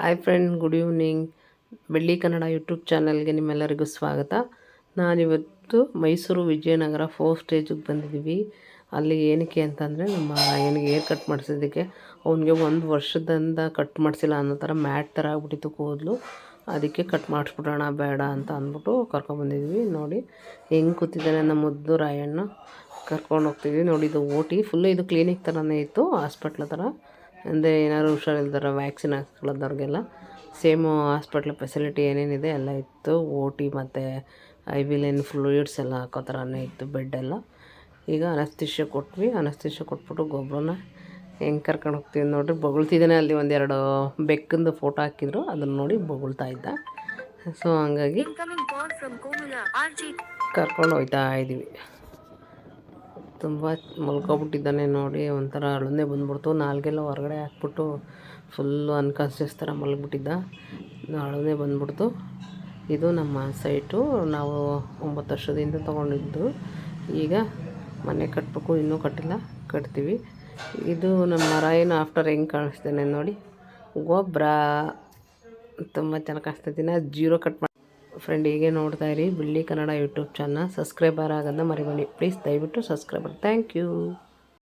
Hi friend good evening ಬೆಳ್ಳಿ Kannada YouTube ಚಾನಲ್ಗೆ ನಿಮ್ಮೆಲ್ಲರಿಗೂ ಸ್ವಾಗತ. ನಾನಿವತ್ತು ಮೈಸೂರು ವಿಜಯನಗರ ಫೋರ್ ಸ್ಟೇಜಿಗೆ ಬಂದಿದ್ದೀವಿ ಅಲ್ಲಿ ಏನಕ್ಕೆ ಅಂತಂದರೆ ನಮ್ಮ ಏನಿಗೆ ಏರ್ ಕಟ್ ಮಾಡಿಸಿದ್ದಕ್ಕೆ. ಅವನಿಗೆ ಒಂದು ವರ್ಷದಿಂದ ಕಟ್ ಮಾಡಿಸಿಲ್ಲ ಅನ್ನೋ ಥರ ಮ್ಯಾಟ್ ಥರ ಆಗ್ಬಿಟ್ಟಿತ್ತು ಕೂದಲು. ಅದಕ್ಕೆ ಕಟ್ ಮಾಡಿಸ್ಬಿಡೋಣ ಬೇಡ ಅಂತ ಅಂದ್ಬಿಟ್ಟು ಕರ್ಕೊಂಬಂದಿದ್ವಿ ನೋಡಿ, ಹೆಂಗೆ ಕೂತಿದ್ದಾನೆ ನಮ್ಮ ಮುದ್ದು ರಾಯಣ್ಣ. ಕರ್ಕೊಂಡು ಹೋಗ್ತಿದ್ವಿ. ನೋಡಿ, ಇದು ಓಟಿ. ಫುಲ್ಲು ಇದು ಕ್ಲಿನಿಕ್ ಥರನೇ ಇತ್ತು ಹಾಸ್ಪಿಟ್ಲ್ ಥರ ಅಂದರೆ ಏನಾದ್ರು ಹುಷಾರಿಲ್ದಾರ ವ್ಯಾಕ್ಸಿನ್ ಹಾಕ್ಸ್ಕೊಳ್ಳೋದವ್ರಿಗೆಲ್ಲ ಸೇಮು ಹಾಸ್ಪಿಟ್ಲ್ ಫೆಸಿಲಿಟಿ ಏನೇನಿದೆ ಎಲ್ಲ ಇತ್ತು. ಓ ಟಿ ಮತ್ತು ಐ ವಿ ಲೈನ್ ಫ್ಲೂಯಿಡ್ಸ್ ಎಲ್ಲ ಹಾಕೋ ಥರನೇ ಇತ್ತು ಬೆಡ್ಡೆಲ್ಲ ಈಗ ಅನಸ್ತಿಷ್ಯ ಕೊಟ್ವಿ. ಅನಸ್ತಿಷ್ಯ ಕೊಟ್ಬಿಟ್ಟು ಗೊಬ್ಬರನ ಹೆಂಗೆ ಕರ್ಕೊಂಡು ಹೋಗ್ತೀವಿ ನೋಡಿರಿ. ಬೊಗಳ್ತಿದ್ದಾನೆ ಅಲ್ಲಿ ಒಂದೆರಡು ಬೆಕ್ಕಂದು ಫೋಟೋ ಹಾಕಿದ್ರು. ಅದನ್ನು ನೋಡಿ ಬೊಗಳ್ತಾ ಇದ್ದ. ಸೊ ಹಂಗಾಗಿ ಕರ್ಕೊಂಡು ಹೋಗ್ತಾ ಇದ್ದೀವಿ ತುಂಬ ಮಲ್ಕೊಬಿಟ್ಟಿದ್ದಾನೆ ನೋಡಿ, ಒಂಥರ ಅಳುನೇ ಬಂದ್ಬಿಡ್ತು. ನಾಲ್ಗೆಲ್ಲ ಹೊರಗಡೆ ಹಾಕ್ಬಿಟ್ಟು ಫುಲ್ಲು ಅನ್ಕಾನ್ಸಿಯಸ್ ಥರ ಮಲಗಿಬಿಟ್ಟಿದ್ದ. ಅಳುನೇ ಬಂದ್ಬಿಡ್ತು. ಇದು ನಮ್ಮ ಸೈಟು. ನಾವು ಒಂಬತ್ತು ವರ್ಷದಿಂದ ತೊಗೊಂಡಿದ್ದು. ಈಗ ಮನೆ ಕಟ್ಟಬೇಕು ಇನ್ನೂ ಕಟ್ಟಿಲ್ಲ, ಕಟ್ತೀವಿ. ಇದು ನಮ್ಮ ರಾಯನ ಆಫ್ಟರ್ ಹೆಂಗೆ ಕಾಣಿಸ್ತೇನೆ ನೋಡಿ. ಗೊಬ್ಬರ, ತುಂಬ ಚೆನ್ನಾಗಿ ಕಾಣಿಸ್ತಿದ್ದೀನಿ ಜೀರೋ ಕಟ್ ಮಾಡಿ ಫ್ರೆಂಡ್ ಹೀಗೆ ನೋಡ್ತಾ ಇರಿ. ಬಿಳ್ಳಿ ಕನ್ನಡ ಯೂಟ್ಯೂಬ್ ಚಾನಲ್ ಸಬ್ಸ್ಕ್ರೈಬರ್ ಆಗೋದನ್ನ ಮರಿಬೇಡಿ. ಪ್ಲೀಸ್ ದಯವಿಟ್ಟು ಸಬ್ಸ್ಕ್ರೈಬರ್ ಥ್ಯಾಂಕ್ ಯು